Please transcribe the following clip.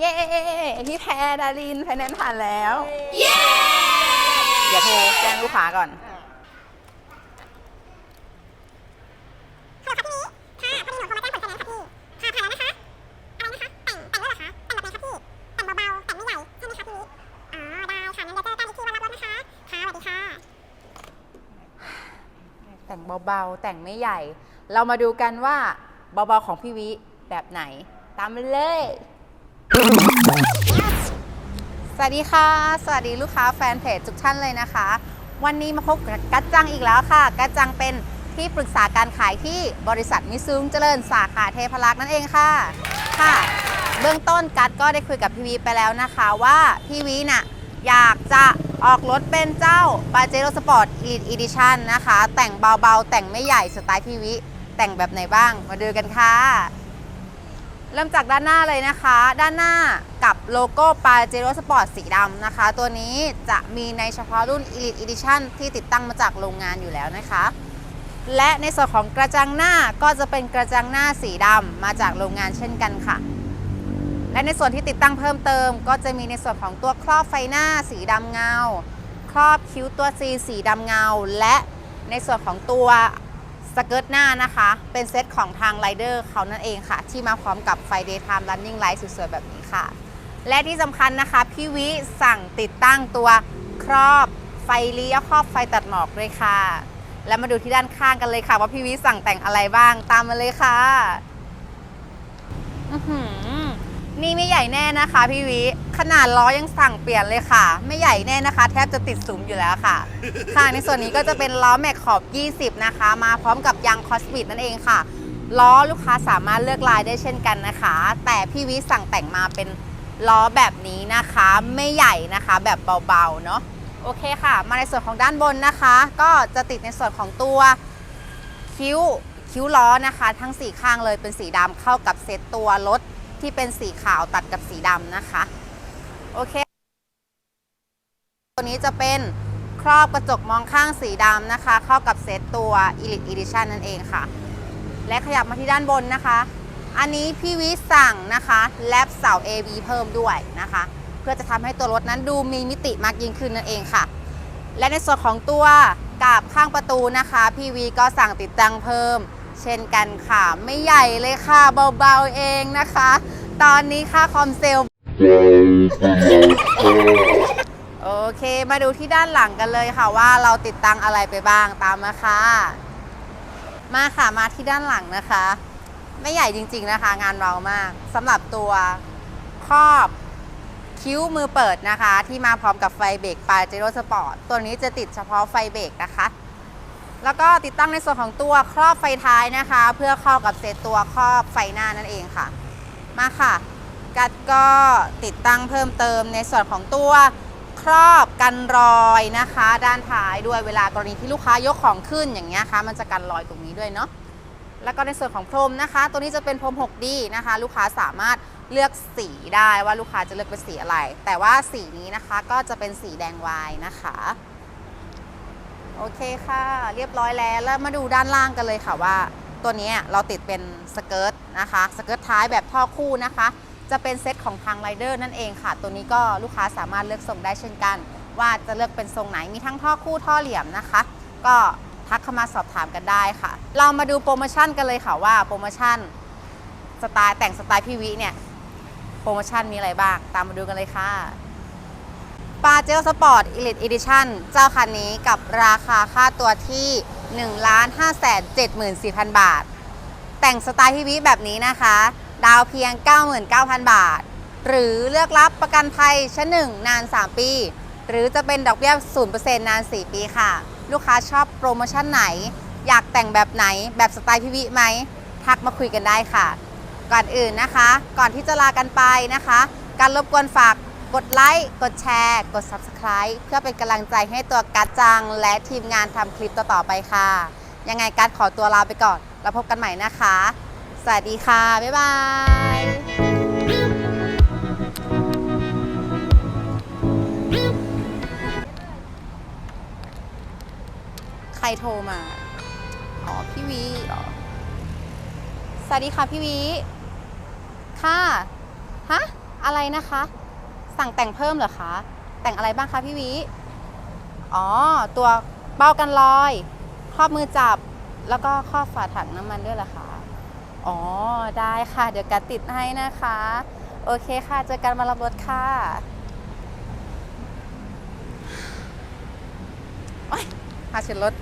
เย้พี่แพรดารินไฟแนนซ์ผ่านแล้ว เย้อย่าโทรแจ้งลูกค้าก่อนฮัลโหลค่ะพี่นี้ค่ะพอดีหนูโทรมาแจ้งผลคะแนนค่ะพี่ค่ะผ่านแล้วนะคะอะไรนะคะแต่งแต่งด้วยเหรอคะแต่งแบบไหนคะพี่แต่งเบาๆแต่งไม่ใหญ่ใช่ไหมคะพี่นี้อ๋อได้ค่ะงั้นเดี๋ยวเจอกันอีกทีวันรับรถนะคะค่ะสวัสดีค่ะแต่งเบาๆ แต่งไม่ใหญ่ เรามาดูกันว่าเบาๆของพี่วิแบบไหน ตามมาเลย สวัสดีค่ะ สวัสดีลูกค้าแฟนเพจทุกท่านเลยนะคะ วันนี้มาพบกับกัจจังอีกแล้วค่ะ กัจจังเป็นที่ปรึกษาการขายที่บริษัทมิซูงเจริญสาขาเทพรักษ์นั่นเองค่ะ ค่ะ เบื้องต้นกัดก็ได้คุยกับพี่วีไปแล้วนะคะว่าพี่วีน่ะอยากจะออกรถเป็นเจ้า p a j e r o Sport Elite Edition นะคะ แต่งเบาๆ แต่งไม่ใหญ่สไตล์พี่วิ แต่งแบบไหนบ้าง มาดูกันค่ะ เริ่มจากด้านหน้าเลยนะคะ ด้านหน้ากับโลโก้ p a j e r o Sport สีดำนะคะ ตัวนี้จะมีในเฉพาะรุ่น Elite Edition ที่ติดตั้งมาจากโรงงานอยู่แล้วนะคะ และในส่วนของกระจังหน้าก็จะเป็นกระจังหน้าสีดำมาจากโรงงานเช่นกันค่ะ และในส่วนที่ติดตั้งเพิ่มเติม ก็จะมีในส่วนของตัวครอบไฟหน้าสีดำเงา ครอบคิ้วตัว C สีดำเงา และในส่วนของตัว สเกิร์ตหน้านะคะ เป็นเซตของทางไรเดอร์เขานั่นเองค่ะ ที่มาพร้อมกับไฟ Daytime Running Light สวยๆแบบนี้ค่ะ และที่สำคัญนะคะ พี่วิสั่งติดตั้งตัวครอบไฟเลี้ยวครอบไฟตัดหมอกด้วยค่ะ แล้วมาดูที่ด้านข้างกันเลยค่ะ ว่าพี่วิสั่งแต่งอะไรบ้างตามมาเลยค่ะ อื้อหือ นี่ไม่ใหญ่แน่นะคะพี่วิ ขนาดล้อยังสั่งเปลี่ยนเลยค่ะ ไม่ใหญ่แน่นะคะ แทบจะติดสุมอยู่แล้วค่ะ ค่ะในส่วนนี้ก็จะเป็นล้อแม็กขอบ 20 นะคะ มาพร้อมกับยางคอสปิดนั่นเองค่ะ ล้อลูกค้าสามารถเลือกลายได้เช่นกันนะคะ แต่พี่วิสั่งแต่งมาเป็นล้อแบบนี้นะคะ ไม่ใหญ่นะคะแบบเบาๆเนาะโอเคค่ะ มาในส่วนของด้านบนนะคะ ก็จะติดในส่วนของตัวคิ้วคิ้วล้อนะคะ ทั้งสีข้างเลยเป็นสีดำเข้ากับเซตตัวรถ ที่เป็นสีขาวตัดกับสีดำนะคะ โอเค ตัวนี้จะเป็นครอบกระจกมองข้างสีดำนะคะ เข้ากับเซตตัว Elite Edition นั่นเองค่ะ และขยับมาที่ด้านบนนะคะ อันนี้พี่วิสั่งนะคะแลบเสา AV เพิ่มด้วยนะคะ เพื่อจะทำให้ตัวรถนั้นดูมีมิติมากยิ่งขึ้นนั่นเองค่ะ และในส่วนของตัวกาบข้างประตูนะคะ พี่วีก็สั่งติดตั้งเพิ่ม เช่นกันค่ะ ไม่ใหญ่เลยค่ะ เบาๆเองนะคะ ตอนนี้ค่าคอมเซลโอเค มาดูที่ด้านหลังกันเลยค่ะว่าเราติดตั้งอะไรไปบ้างตามมาค่ะ มาค่ะมาที่ด้านหลังนะคะ ไม่ใหญ่จริง ๆนะคะ งานเบามากสำหรับตัวครอบคิ้วมือเปิดนะคะ ที่มาพร้อมกับไฟเบรกปาเจโร่สปอร์ตตัวนี้จะติดเฉพาะไฟเบรกนะคะ แล้วก็ติดตั้งในส่วนของตัวครอบไฟท้ายนะคะ เพื่อเข้ากับเซตตัวครอบไฟหน้านั่นเองค่ะ มาค่ะ กัดก็ติดตั้งเพิ่มเติมในส่วนของตัวครอบกันรอยนะคะ ด้านท้ายด้วยเวลากรณีที่ลูกค้ายกของขึ้นอย่างเงี้ยค่ะมันจะกันรอยตรงนี้ด้วยเนาะแล้วก็ในส่วนของพรมนะคะ ตัวนี้จะเป็นพรม 6D นะคะ ลูกค้าสามารถเลือกสีได้ว่าลูกค้าจะเลือกเป็นสีอะไร แต่ว่าสีนี้นะคะก็จะเป็นสีแดงวายนะคะ โอเคค่ะ เรียบร้อยแล้วแล้วมาดูด้านล่างกันเลยค่ะว่า ตัวนี้เราติดเป็นสเกิร์ตนะคะสเกิร์ตท้ายแบบท่อคู่นะคะ จะเป็นเซตของทางไรเดอร์นั่นเองค่ะ ตัวนี้ก็ลูกค้าสามารถเลือกทรงได้เช่นกัน ว่าจะเลือกเป็นทรงไหนมีทั้งท่อคู่ท่อเหลี่ยมนะคะ ก็ทักเข้ามาสอบถามกันได้ค่ะ เรามาดูโปรโมชั่นกันเลยค่ะว่าโปรโมชั่นสไตล์แต่งสไตล์พี่วิเนี่ยโปรโมชั่นมีอะไรบ้าง ตามมาดูกันเลยค่ะ ปาเจลสปอร์ต Elite Edition เจ้าคันนี้กับราคาค่าตัวที่ 1 5 7 4 0 0 0 บาท แต่งสไตล์พี่วิแบบนี้นะคะ ดาวเพียง 99,000 บาท หรือเลือกรับประกันภัยชั้นหนึ่งนาน 3 ปี หรือจะเป็นดอกเบี้ย 0%นาน 4 ปีค่ะ ลูกค้าชอบโปรโมชั่นไหน อยากแต่งแบบไหนแบบสไตล์พี่วิไหม ทักมาคุยกันได้ค่ะ ก่อนอื่นนะคะ ก่อนที่จะลากันไปนะคะ การรบกวนฝาก กดไลค์กดแชร์ กด Subscribe เพื่อเป็นกำลังใจให้ตัวกัดจัง และทีมงานทำคลิปต่อๆไปค่ะ ยังไงกัดขอตัวลาไปก่อน แล้วพบกันใหม่นะคะ สวัสดีค่ะ บ๊ายบายใครโทรมา อ๋อ พี่วีเหรอสวัสดีค่ะ พี่วี ค่ะ ฮะ อะไรนะคะ สั่งแต่งเพิ่มเหรอคะ แต่งอะไรบ้างคะพี่วิ อ๋อ ตัวเป้ากันรอย ครอบมือจับ แล้วก็ครอบฝาถังน้ำมันด้วยเหรอคะ อ๋อ ได้ค่ะ เดี๋ยวกัดติดให้นะคะ โอเคค่ะ เจอกันมารับรถค่ะโอ๊ยพาเช็ดรถ